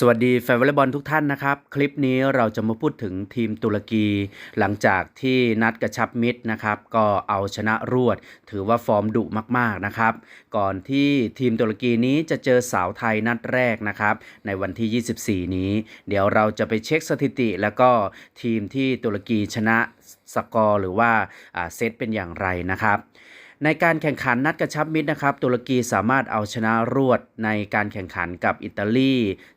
สวัสดีแฟนวอลเลย์บอลทุกท่านนะครับ คลิปนี้เราจะมาพูดถึงทีมตุรกี หลังจากที่นัดกระชับมิตรนะครับ ก็เอาชนะรวด ถือว่าฟอร์มดุมากๆนะครับ ก่อนที่ทีมตุรกีนี้จะเจอสาวไทยนัดแรกนะครับ ในวันที่ 24 นี้ เดี๋ยวเราจะไปเช็คสถิติ แล้วก็ทีมที่ตุรกีชนะสกอร์หรือว่าอ่าเซตเป็นอย่างไรนะครับ ในการแข่งขันนัดกระชับมิตรนะครับ ตุรกีสามารถเอาชนะรวดในการแข่งขันกับอิตาลี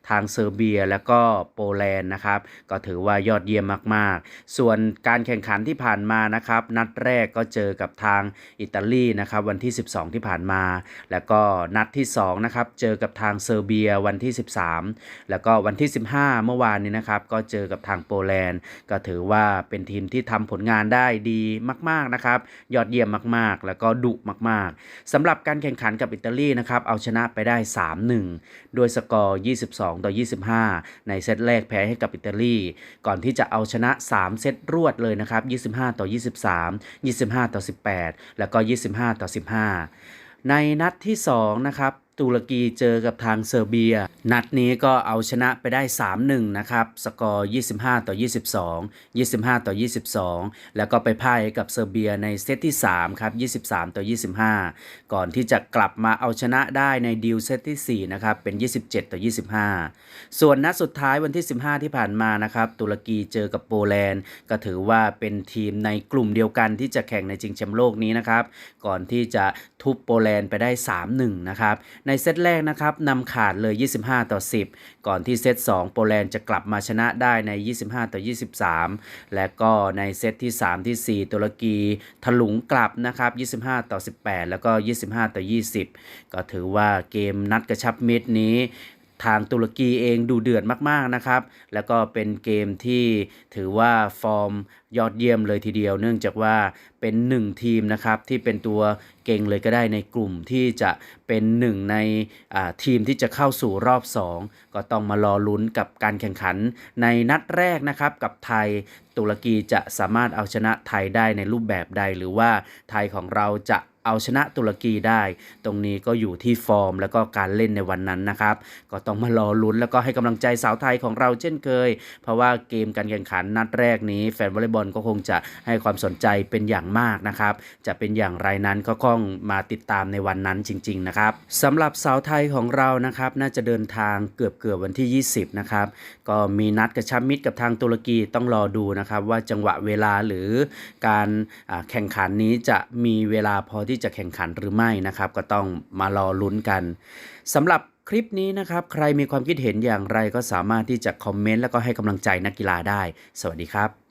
ทางเซอร์เบีย และก็โปแลนด์นะครับ ก็ถือว่ายอดเยี่ยมมาก ๆ ส่วนการแข่งขันที่ผ่านมานะครับ นัดแรกก็เจอกับทางอิตาลีนะครับวันที่ 12 ที่ผ่านมา แล้วก็นัดที่2นะครับเจอกับทางเซอร์เบียวันที่ 13 แล้วก็วันที่ 15 เมื่อวานนี้นะครับก็เจอกับทางโปแลนด์ ก็ถือว่าเป็นทีมที่ทำผลงานได้ดีมาก ๆ นะครับ ยอดเยี่ยมมาก ๆ แล้วก็ดุมากๆสำหรับการแข่งขันกับอิตาลีนะครับเอาชนะไปได้ 3-1 โดยสกอร์ 22 ต่อ 25 ในเซตแรกแพ้ให้กับอิตาลีก่อนที่จะเอาชนะ 3 เซตรวดเลยนะครับ 25 ต่อ 23 25 ต่อ 18 แล้วก็ 25 ต่อ 15 ในนัดที่ 2 นะครับ ตุรกีเจอกับทางเซอร์เบีย นัดนี้ก็เอาชนะไปได้ 3-1 นะครับ สกอร์ 25 ต่อ 22 25 ต่อ 22 แล้วก็ไปพ่ายกับเซอร์เบียในเซตที่ 3 ครับ 23 ต่อ 25 ก่อนที่จะกลับมาเอาชนะได้ในดิวเซตที่ 4 นะครับ เป็น 27 ต่อ 25 ส่วนนัดสุดท้ายวันที่ 15 ที่ผ่านมานะครับ ตุรกีเจอกับโปแลนด์ ก็ถือว่าเป็นทีมในกลุ่มเดียวกันที่จะแข่งในชิงแชมป์โลกนี้นะครับ ก่อนที่จะทุบโปแลนด์ไปได้ 3-1 นะครับในในเซตแรกนะครับนำขาดเลย 25 ต่อ 10 ก่อนที่เซต2โปแลนด์จะกลับมาชนะได้ใน 25 ต่อ 23 และก็ในเซตที่ 3 ที่ 4 ตุรกีถลุงกลับนะครับ 25 ต่อ 18 แล้วก็ 25 ต่อ 20 ก็ถือว่าเกมนัดกระชับมิตรนี้ ทางตุรกีเองดูเดือดมาก ๆ นะครับ แล้วก็เป็นเกมที่ถือว่าฟอร์มยอดเยี่ยมเลยทีเดียว เนื่องจากว่าเป็นหนึ่งทีมนะครับที่เป็นตัวเก่งเลยก็ได้ในกลุ่มที่จะเป็นหนึ่งในทีมที่จะเข้าสู่รอบ 2 ก็ต้องมารอลุ้นกับการแข่งขันในนัดแรกนะครับกับไทยตุรกีจะสามารถเอาชนะไทยได้ในรูปแบบใด หรือว่าไทยของเราจะ เอาชนะตุรกีได้ ตรงนี้ก็อยู่ที่ฟอร์ม แล้วก็การเล่นในวันนั้นนะครับ ก็ต้องมารอลุ้นแล้วก็ให้กำลังใจสาวไทยของเราเช่นเคย เพราะว่าเกมการแข่งขันนัดแรกนี้ แฟนวอลเลย์บอลก็คงจะให้ความสนใจเป็นอย่างมากนะครับ จะเป็นอย่างไรนั้นก็คงมาติดตามในวันนั้นจริง ๆ นะครับสำหรับสาวไทยของเรานะครับน่าจะเดินทางเกือบเกือบๆวันที่ 20 นะครับ ก็มีนัดกระชับมิตรกับทางตุรกีต้องรอดูนะครับ ว่าจังหวะเวลาหรือการแข่งขันนี้จะมีเวลาพอที่จะแข่งขันหรือไม่นะครับ ก็ต้องมารอลุ้นกันสำหรับคลิปนี้นะครับ ใครมีความคิดเห็นอย่างไรก็สามารถที่จะคอมเมนต์แล้วก็ให้กำลังใจนักกีฬาได้ สวัสดีครับ